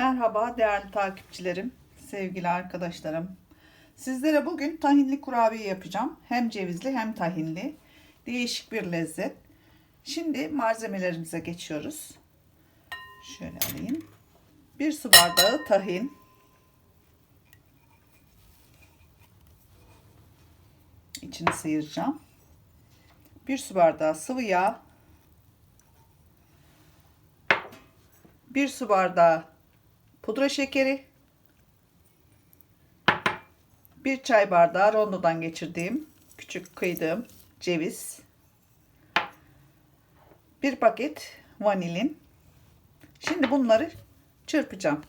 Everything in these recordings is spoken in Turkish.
Merhaba değerli takipçilerim, sevgili arkadaşlarım. Sizlere bugün tahinli kurabiye yapacağım. Hem cevizli hem tahinli. Değişik bir lezzet. Şimdi malzemelerimize geçiyoruz. Şöyle alayım. Bir su bardağı tahin. İçini sıyıracağım. Bir su bardağı sıvı yağ. Bir su bardağı pudra şekeri, bir çay bardağı rondodan geçirdiğim küçük kıydığım ceviz, bir paket vanilin. Şimdi bunları çırpacağım.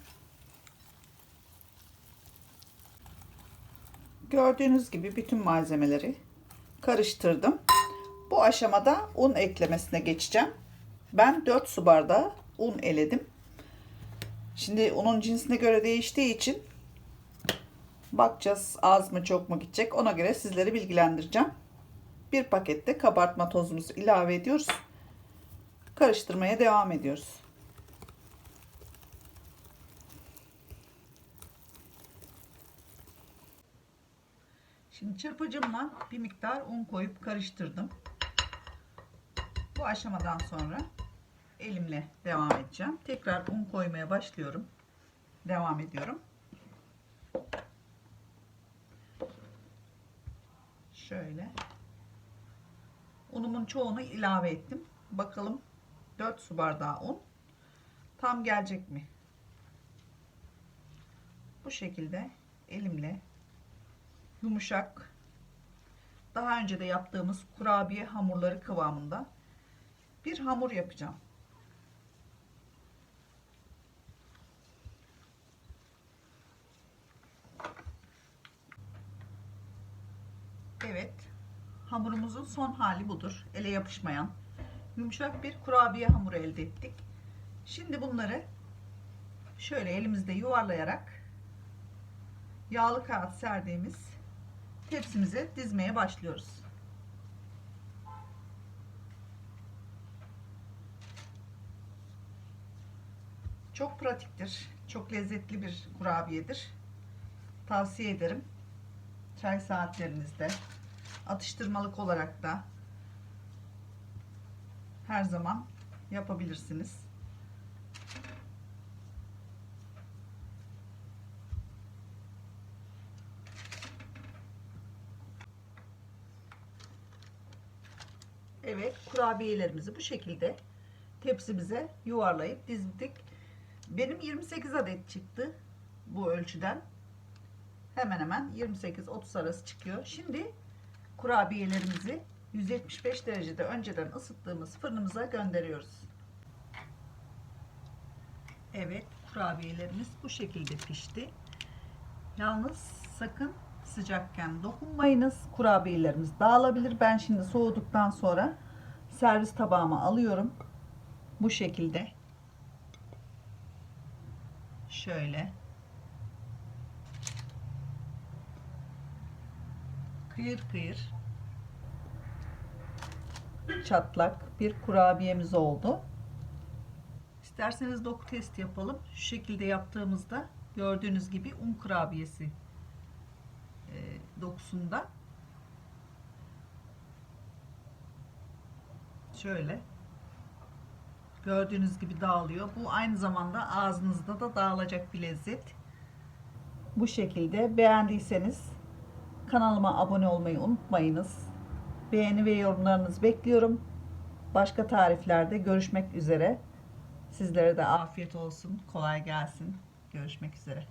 Gördüğünüz gibi bütün malzemeleri karıştırdım. Bu aşamada un eklemesine geçeceğim. Ben 4 su bardağı un eledim. Şimdi unun cinsine göre değiştiği için bakacağız az mı çok mu gidecek. Ona göre sizleri bilgilendireceğim. Bir pakette kabartma tozumuzu ilave ediyoruz. Karıştırmaya devam ediyoruz. Şimdi çırpıcımla bir miktar un koyup karıştırdım. Bu aşamadan sonra elimle devam edeceğim. Tekrar un koymaya başlıyorum. Devam ediyorum. Şöyle. Unumun çoğunu ilave ettim. Bakalım 4 su bardağı un tam gelecek mi? Bu şekilde elimle yumuşak daha önce de yaptığımız kurabiye hamurları kıvamında bir hamur yapacağım. Evet. Hamurumuzun son hali budur. Ele yapışmayan yumuşak bir kurabiye hamuru elde ettik. Şimdi bunları şöyle elimizde yuvarlayarak yağlı kağıt serdiğimiz tepsimize dizmeye başlıyoruz. Çok pratiktir. Çok lezzetli bir kurabiyedir. Tavsiye ederim. Çay saatlerinizde atıştırmalık olarak da her zaman yapabilirsiniz. Evet, kurabiyelerimizi bu şekilde tepsimize yuvarlayıp dizdik. Benim 28 adet çıktı bu ölçüden. Hemen hemen 28-30 arası çıkıyor. Şimdi kurabiyelerimizi 175 derecede önceden ısıttığımız fırınımıza gönderiyoruz. Evet, kurabiyelerimiz bu şekilde pişti. Yalnız sakın sıcakken dokunmayınız. Kurabiyelerimiz dağılabilir. Ben şimdi soğuduktan sonra servis tabağıma alıyorum. Bu şekilde. Şöyle. Kıyır kıyır. Çatlak bir kurabiyemiz oldu. İsterseniz doku test yapalım. Şu şekilde yaptığımızda gördüğünüz gibi un kurabiyesi e, dokusunda. Şöyle gördüğünüz gibi dağılıyor. Bu aynı zamanda ağzınızda da dağılacak bir lezzet. Bu şekilde beğendiyseniz kanalıma abone olmayı unutmayınız. Beğeni ve yorumlarınızı bekliyorum. Başka tariflerde görüşmek üzere. Sizlere de afiyet olsun. Kolay gelsin. Görüşmek üzere.